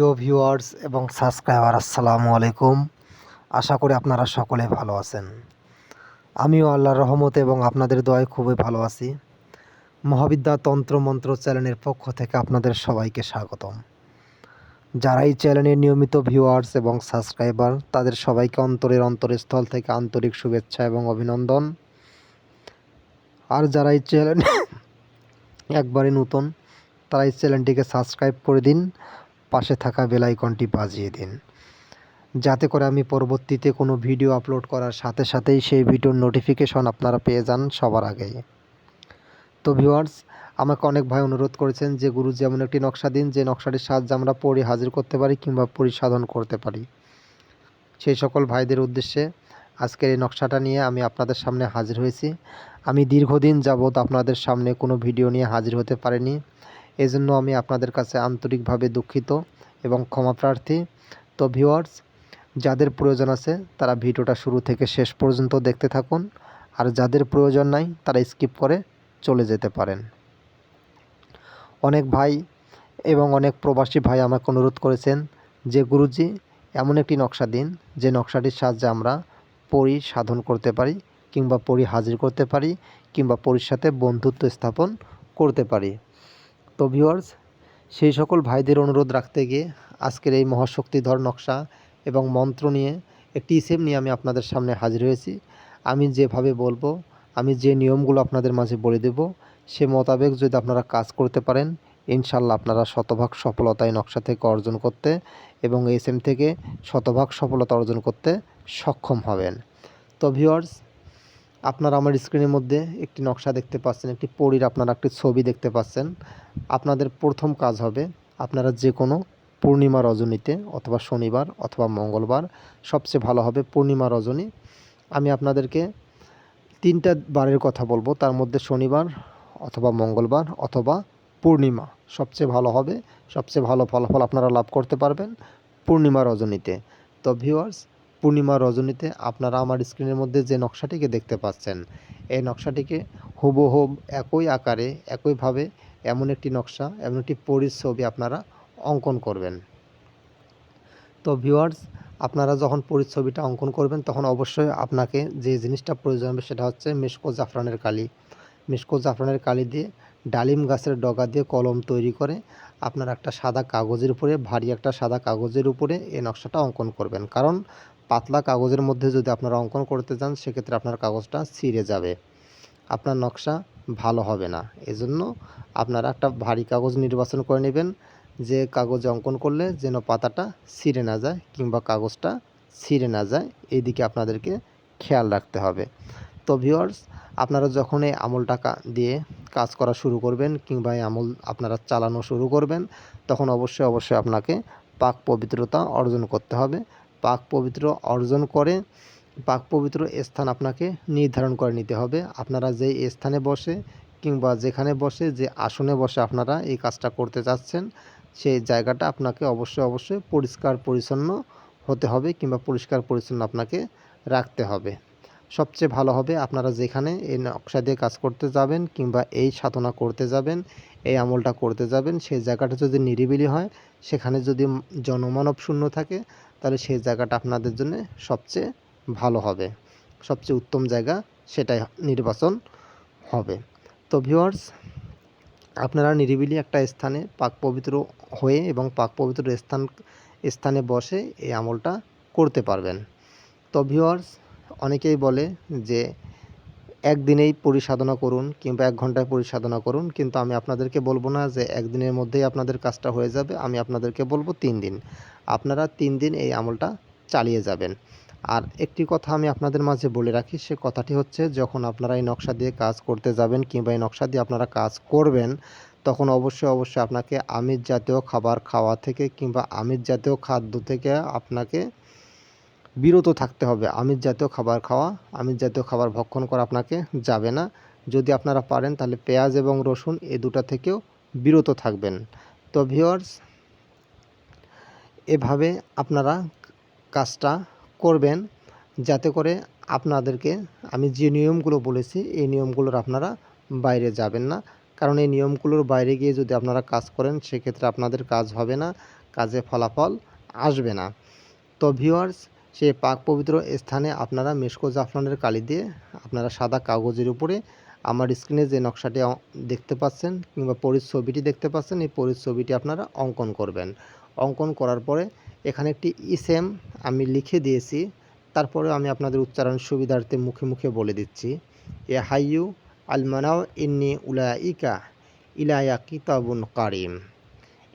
প্রিয় ভিউয়ার্স এবং সাবস্ক্রাইবার, আসসালামু আলাইকুম। আশা করি আপনারা সকলে ভালো আছেন। আমিও আল্লাহর রহমতে এবং আপনাদের দোয়ায় খুবই ভালো আছি। মহাবিদ্যা তন্ত্র মন্ত্র চ্যানেলের পক্ষ থেকে আপনাদের সবাইকে স্বাগতম। যারা এই চ্যানেলের নিয়মিত ভিউয়ার্স এবং সাবস্ক্রাইবার, তাদের সবাইকে অন্তরের অন্তরস্থল থেকে আন্তরিক শুভেচ্ছা এবং অভিনন্দন। আর যারা এই চ্যানেল একবারে নতুন, তারা এই চ্যানেলটিকে সাবস্ক্রাইব করে দিন। পাশে থাকা বেল আইকনটি বাজিয়ে দিন। যাতে করে আমি পরবর্তীতে কোনো ভিডিও আপলোড করার সাথে সাথেই সেই ভিডিওর নোটিফিকেশন আপনারা পেয়ে যান সবার আগেই। তো ভিউয়ার্স, আমাকে অনেক ভাই অনুরোধ করেছেন যে গুরু যেমন একটি নকশা দিন, যে নকশাটির সাহায্যে আমরা পড়ি, হাজির করতে পারি কিংবা পরিসাধন করতে পারি। সেই সকল ভাইদের উদ্দেশ্যে আজকের এই নকশাটা নিয়ে আমি আপনাদের সামনে হাজির হয়েছি। আমি দীর্ঘদিন যাবৎ আপনাদের সামনে কোনো ভিডিও নিয়ে হাজির হতে পারিনি। এজন্য আমি আপনাদের কাছে আন্তরিকভাবে দুঃখিত এবং ক্ষমা প্রার্থী। তো ভিউয়ার্স যাদের প্রয়োজন আছে তারা ভিডিওটা শুরু থেকে শেষ পর্যন্ত দেখতে থাকুন। আর যাদের প্রয়োজন নাই, তারা স্কিপ করে চলে যেতে পারেন। অনেক ভাই এবং অনেক প্রবাসী ভাই আমাকে অনুরোধ করেছেন যে, গুরুজি, এমন একটি নকশা দিন, যে নকশাটির সাহায্যে আমরা পরি সাধন করতে পারি, কিংবা পরি হাজির করতে পারি, কিংবা পরির সাথে বন্ধুত্ব স্থাপন করতে পারি। তো ভিউয়ার্স সেই সকল ভাইদের অনুরোধ রাখতে গিয়ে আজকের এই মহাশক্তিধর নকশা এবং মন্ত্র নিয়ে একটি ইসেম নিয়ে আমি আপনাদের সামনে হাজির হয়েছি। আমি যেভাবে বলব, আমি যে নিয়মগুলো আপনাদের মাঝে বলে দেব, সে মোতাবেক যদি আপনারা কাজ করতে পারেন, ইনশাল্লাহ আপনারা শতভাগ সফলতা এই নকশা থেকে অর্জন করতে এবং এসএম থেকে শতভাগ সফলতা অর্জন করতে সক্ষম হবেন। তো ভিউয়ার্স আপনারা আমার স্ক্রিনের মধ্যে একটি নকশা দেখতে পাচ্ছেন, একটি পরীর আপনারা একটি ছবি দেখতে পাচ্ছেন। আপনাদের প্রথম কাজ হবে আপনারা যে কোনো পূর্ণিমা রজনীতে অথবা শনিবার অথবা মঙ্গলবার, সবচেয়ে ভালো হবে পূর্ণিমা রজনী। আমি আপনাদেরকে তিনটা বারের কথা বলব, তার মধ্যে শনিবার অথবা মঙ্গলবার অথবা পূর্ণিমা সবচেয়ে ভালো হবে, সবচেয়ে ভালো ফলাফল আপনারা লাভ করতে পারবেন পূর্ণিমা রজনীতে। তো ভিউয়ার্স পূর্ণিমা রজনীতে আপনারা আমার স্ক্রিনের মধ্যে যে নকশাটিকে দেখতে পাচ্ছেন, এই নকশাটিকে হুবহুব একই আকারে একইভাবে এমন একটি নকশা, এমন একটি পরিছবি আপনারা অঙ্কন করবেন। তো ভিউয়ার্স আপনারা যখন পরিছবিটা অঙ্কন করবেন, তখন অবশ্যই আপনাকে যে জিনিসটা প্রয়োজন হবে সেটা হচ্ছে মেশকো জাফরানের কালি। মেশকো জাফরানের কালি দিয়ে ডালিম গাছের ডগা দিয়ে কলম তৈরি করে আপনারা একটা সাদা কাগজের উপরে, ভারী একটা সাদা কাগজের উপরে এই নকশাটা অঙ্কন করবেন। কারণ পাতলা কাগজের মধ্যে যদি আপনারা অঙ্কন করতে যান, সেক্ষেত্রে আপনার কাগজটা ছিঁড়ে যাবে। আপনার নকশা ভালো হবে না। এজন্য আপনারা একটা ভারী কাগজ নির্বাচন করে নেবেন, যে কাগজে অঙ্কন করলে যেন পাতাটা ছিঁড়ে না যায় কিংবা কাগজটা ছিঁড়ে না যায়। এই দিকে আপনাদেরকে খেয়াল রাখতে হবে। তো ভিউয়ার্স আপনারা যখন এই আমল টাকা দিয়ে কাজ করা শুরু করবেন কিংবা এই আমল আপনারা চালানো শুরু করবেন, তখন অবশ্যই অবশ্যই আপনাকে পাক পবিত্রতা অর্জন করতে হবে। পাক পবিত্র অর্জন করে পাক পবিত্র স্থান আপনাকে নির্ধারণ করে নিতে হবে। আপনারা যেই স্থানে বসে কিংবা যেখানে বসে, যে আসনে বসে আপনারা এই কাজটা করতে চাচ্ছেন, সেই জায়গাটা আপনাকে অবশ্যই অবশ্যই পরিষ্কার পরিচ্ছন্ন হতে হবে কিংবা পরিষ্কার পরিচ্ছন্ন আপনাকে রাখতে হবে। সবচেয়ে ভালো হবে আপনারা যেখানে এই নকশা দিয়ে কাজ করতে যাবেন কিংবা এই সাধনা করতে যাবেন, এই আমলটা করতে যাবেন, সেই জায়গাটা যদি নিরিবিলি হয়, সেখানে যদি জনমানব শূন্য থাকে, তাহলে সেই জায়গাটা আপনাদের জন্য সবচেয়ে ভালো হবে। সবচেয়ে উত্তম জায়গা সেটাই নির্বাচন হবে। তো ভিউয়ার্স আপনারা নিরিবিলি একটা স্থানে পাক পবিত্র হয়ে এবং পাক পবিত্র স্থান, স্থানে বসে এই আমলটা করতে পারবেন। তো ভিউয়ার্স অনেকেই বলে যে একদিনেই পরিসাধনা করুন কিংবা এক ঘন্টায় পরিসাধনা করুন, কিন্তু আমি আপনাদেরকে বলব না যে একদিনের মধ্যেই আপনাদের কাজটা হয়ে যাবে। আমি আপনাদেরকে বলব তিন দিন। আপনারা তিন দিন এই আমলটা চালিয়ে যাবেন। আর একটি কথা আমি আপনাদের মাঝে বলে রাখি, সে কথাটি হচ্ছে, যখন আপনারা এই নকশা দিয়ে কাজ করতে যাবেন কিংবা এই নকশা দিয়ে আপনারা কাজ করবেন, তখন অবশ্যই অবশ্যই আপনাকে আমিষ জাতীয় খাবার খাওয়া থেকে কিংবা আমিষ জাতীয় খাদ্য থেকে আপনাকে বিরত থাকতে হবে। আমিষ জাতীয় খাবার খাওয়া, আমিষ জাতীয় খাবার ভক্ষণ করা আপনাকে যাবে না। যদি আপনারা পারেন, তাহলে পেঁয়াজ এবং রসুন এ দুটা থেকেও বিরত থাকবেন। তো ভিওয়ার্স এভাবে আপনারা কাজটা করবেন। যাতে করে আপনাদেরকে, আমি যে নিয়মগুলো বলেছি, এই নিয়মগুলোর আপনারা বাইরে যাবেন না। কারণ এই নিয়মগুলোর বাইরে গিয়ে যদি আপনারা কাজ করেন, সেক্ষেত্রে আপনাদের কাজ হবে না, কাজে ফলাফল আসবে না। তো ভিউয়ার্স সেই পাক পবিত্র স্থানে আপনারা মেশকো জাফরানের কালি দিয়ে আপনারা সাদা কাগজের উপরে আমার স্ক্রিনে যে নকশাটি দেখতে পাচ্ছেন কিংবা পরির ছবিটি দেখতে পাচ্ছেন, এই পরির ছবিটি আপনারা অঙ্কন করবেন। অঙ্কন করার পরে এখানে একটি ইসেম আমি লিখে দিয়েছি তারপরে আমি আপনাদের উচ্চারণ সুবিধার্থে মুখে মুখে বলে দিচ্ছি। এ হাইয়ু আল মানাও ইন্নি উলাইকা ইলায়া কিতাবুন কারিম।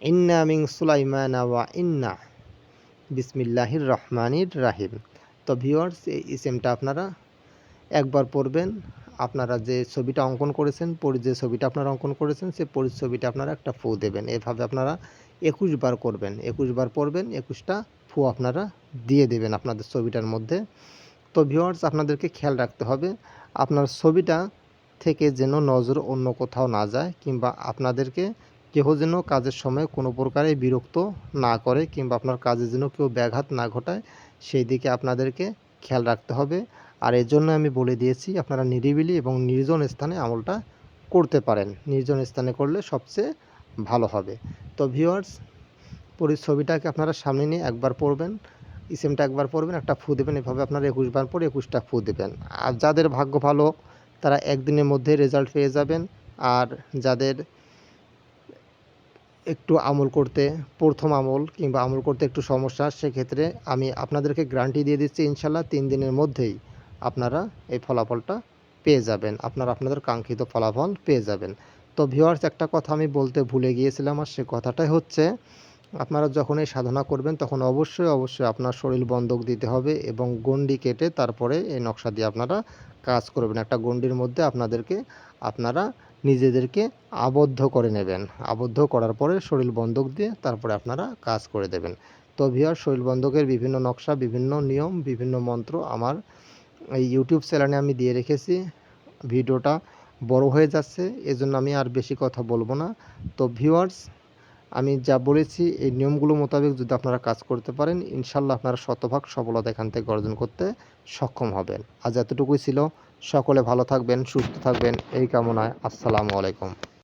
ইন্না মিং সুলাইমানা ওয়া ইন্না বিসমিল্লাহির রহমানির রাহিম। তো ভিওয়ার্স এই ইসেমটা আপনারা একবার পড়বেন। আপনারা যে ছবিটা অঙ্কন করেছেন, পরি, যে ছবিটা আপনারা অঙ্কন করেছেন সেই পরি ছবিটা আপনারা একটা ফু দেবেন। এভাবে আপনারা একুশ বার করবেন। একুশ বার পড়বেন, একুশটা ফু আপনারা দিয়ে দেবেন আপনাদের ছবিটার মধ্যে। তো ভিওয়ার্স আপনাদেরকে খেয়াল রাখতে হবে, আপনার ছবিটা থেকে যেন নজর অন্য কোথাও না যায়, কিংবা আপনাদেরকে কেহ যেন কাজের সময় কোনো প্রকারে বিরক্ত না করে কিংবা আপনার কাজে যেন কেউ ব্যাঘাত না ঘটায়, সেই দিকে আপনাদেরকে খেয়াল রাখতে হবে। আর এর জন্য আমি বলে দিয়েছি, আপনারা নিরিবিলি এবং নির্জন স্থানে আমলটা করতে পারেন। নির্জন স্থানে করলে সবচেয়ে ভালো হবে। তো ভিউয়ার্স পরি ছবিটাকে আপনারা সামনে নিয়ে একবার পড়বেন, ইসেমটা একবার পড়বেন, একটা ফু দেবেন, এভাবে আপনারা একুশ বার পরে একুশটা ফু দেবেন। আর যাদের ভাগ্য ভালো, তারা একদিনের মধ্যে রেজাল্ট পেয়ে যাবেন। আর যাদের একটু আমল করতে, প্রথম আমল কিংবা আমল করতে একটু সমস্যা, সেক্ষেত্রে আমি আপনাদেরকে গ্যারান্টি দিয়ে দিচ্ছি, ইনশাল্লাহ তিন দিনের মধ্যেই আপনারা এই ফলাফলটা পেয়ে যাবেন। আপনারা আপনাদের কাঙ্ক্ষিত ফলাফল পেয়ে যাবেন। তো ভিউয়ার্স একটা কথা আমি বলতে ভুলে গিয়েছিলাম আর সে কথাটাই হচ্ছে, আপনারা যখন এই সাধনা করবেন তখন অবশ্যই অবশ্যই আপনার শরীর বন্ধক দিতে হবে এবং গণ্ডি কেটে তারপরে এই নকশা দিয়ে আপনারা কাজ করবেন। একটা গন্ডির মধ্যে আপনাদেরকে, আপনারা নিজেদেরকে আবদ্ধ করে নেবেন। আবদ্ধ করার পরে শরীর বন্ধক দিয়ে তারপরে আপনারা কাজ করে দেবেন। তো ভিওর শরীর বন্ধকের বিভিন্ন নকশা, বিভিন্ন নিয়ম, বিভিন্ন মন্ত্র আমার এই ইউটিউব চ্যানেলে আমি দিয়ে রেখেছি। ভিডিওটা বড় হয়ে যাচ্ছে, এজন্য আমি আর বেশি কথা বলব না। তো ভিউয়ার্স আমি যা বলেছি, এই নিয়মগুলো মোতাবেক যদি আপনারা কাজ করতে পারেন, ইনশাল্লাহ আপনারা শতভাগ সফলতা এখান থেকে অর্জন করতে সক্ষম হবেন। আজ এতটুকুই ছিল। সকলে ভালো থাকবেন, সুস্থ থাকবেন। এই কামনায় আসসালামু আলাইকুম।